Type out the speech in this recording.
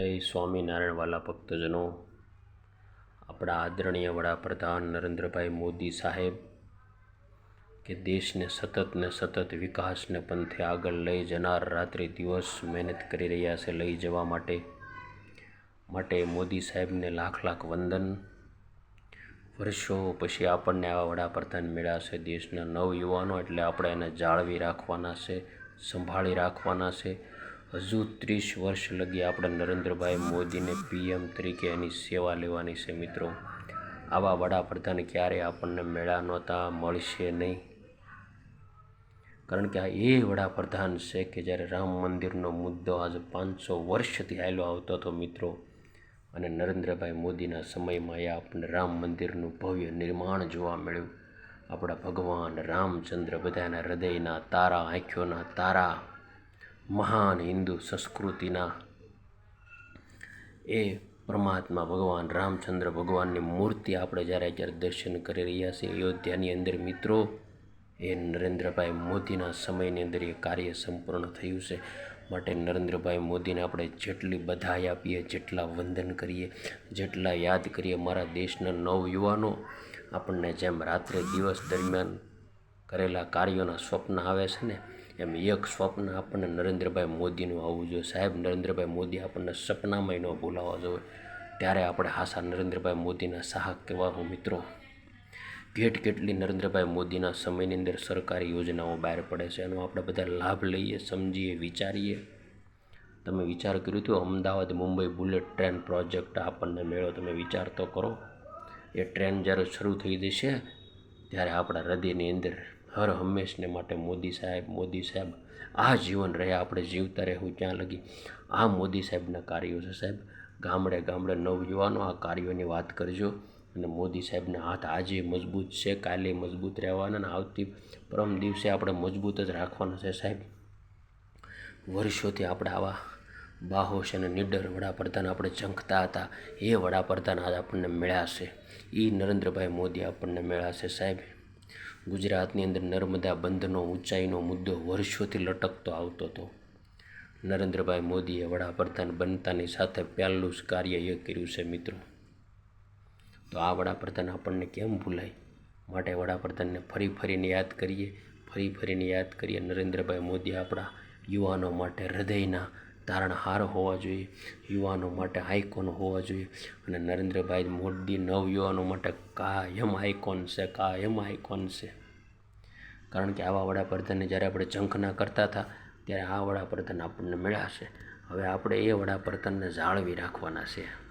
જય સ્વામિનારાયણ વાલા ભક્તજનો. આપણા આદરણીય વડાપ્રધાન નરેન્દ્રભાઈ મોદી સાહેબ કે દેશને સતત ને સતત વિકાસને પંથે આગળ લઈ જનાર રાત્રિ દિવસ મહેનત કરી રહ્યા છે લઈ જવા માટે. માટે મોદી સાહેબને લાખ લાખ વંદન. વર્ષો પછી આપણને આવા વડાપ્રધાન મળ્યા છે દેશના નવયુવાનો એટલે આપણે એને જાળવી રાખવાના છે, સંભાળી રાખવાના છે. હજુ ત્રીસ વર્ષ લગી આપણે નરેન્દ્રભાઈ મોદીને પીએમ તરીકે એની સેવા લેવાની છે મિત્રો. આવા વડાપ્રધાન ક્યારે આપણને મેળા નહોતા, મળશે નહીં. કારણ કે આ એ વડાપ્રધાન છે કે જ્યારે રામ મંદિરનો મુદ્દો આજે પાંચસો વર્ષથી હાલ્યો આવતો હતો મિત્રો. અને નરેન્દ્રભાઈ મોદીના સમયમાં એ આપણને રામ મંદિરનું ભવ્ય નિર્માણ જોવા મળ્યું. આપણા ભગવાન રામચંદ્ર બધાના હૃદયના તારા, આંખોના તારા. મહાન હિન્દુ સંસ્કૃતિના એ પરમાત્મા ભગવાન, રામચંદ્ર ભગવાનની મૂર્તિ આપણે જ્યારે જ્યારે દર્શન કરી રહ્યા છીએ, અયોધ્યાની અંદર મિત્રો, એ નરેન્દ્રભાઈ મોદીના સમયની અંદર એ કાર્ય સંપૂર્ણ થયું છે. માટે નરેન્દ્રભાઈ મોદીને આપણે જેટલી બધાઈ આપીએ, જેટલા વંદન કરીએ, જેટલા યાદ કરીએ, મારા દેશના નવયુવાનો આપણને જેમ રાત્રે દિવસ દરમિયાન કરેલા કાર્યોના સ્વપ્ન આવે છે ને, એમ એક સ્વપ્ન આપણને નરેન્દ્રભાઈ મોદીનું આવવું જોઈએ. સાહેબ, નરેન્દ્રભાઈ મોદી આપણને સપનામાં ન ભૂલાવવા જોઈએ. ત્યારે આપણે હાસા નરેન્દ્રભાઈ મોદીના સાહક કહેવાનું મિત્રો? કેટ કેટલી નરેન્દ્રભાઈ મોદીના સમયની અંદર સરકારી યોજનાઓ બહાર પડે છે? એનો આપણે બધા લાભ લઈએ, સમજીએ, વિચારીએ. તમે વિચાર કર્યું હતું Ahmedabad Mumbai bullet train project આપણને મેળો. તમે વિચાર તો કરો. એ ટ્રેન જ્યારે શરૂ થઈ જશે, ત્યારે આપણા હૃદયની અંદર હર હંમેશને માટે મોદી સાહેબ મોદી સાહેબ, આ જીવન રહ્યા, આપણે જીવતા રહેવું ત્યાં લગી? આ મોદી સાહેબના કાર્યો છે સાહેબ. ગામડે ગામડે નવયુવાનો આ કાર્યોની વાત કરજો અને મોદી સાહેબના હાથ આજે મજબૂત છે, કાલે મજબૂત રહેવાના અને આવતી પરમ દિવસે આપણે મજબૂત જ રાખવાના છે સાહેબ. વર્ષોથી આપણે આવા બાહોશ અને નિડર વડાપ્રધાન આપણે ઝંખતા હતા. એ વડાપ્રધાન આજ આપણને મળ્યા છે. એ નરેન્દ્રભાઈ મોદી આપણને મળ્યા છે સાહેબ. ગુજરાતની અંદર નર્મદા બંધનો ઊંચાઈનો મુદ્દો વર્ષોથી લટકતો આવતો હતો. નરેન્દ્રભાઈ મોદીએ વડાપ્રધાન બનતાની સાથે પહેલું જ કાર્ય એ કર્યું છે, મિત્રો. તો આ વડાપ્રધાન આપણને કેમ ભૂલાય? માટે વડાપ્રધાનને ફરી ફરીને યાદ કરીએ, ફરી ફરીને યાદ કરીએ. નરેન્દ્રભાઈ મોદી આપણા યુવાનો માટે હૃદયના તારણહાર હોવા જોઈએ, યુવાનો માટે આઇકોન હોવા જોઈએ અને નરેન્દ્રભાઈ મોદી નવયુવાનો માટે કાયમ આઇકોન છે, કાયમ આઇકોન છે. કારણ કે આવા વડાપ્રધાનને જ્યારે આપણે ઝંખના કરતા હતા, ત્યારે આ વડાપ્રધાન આપણને મળ્યા છે. હવે આપણે એ વડાપ્રધાનને જાળવી રાખવાના છે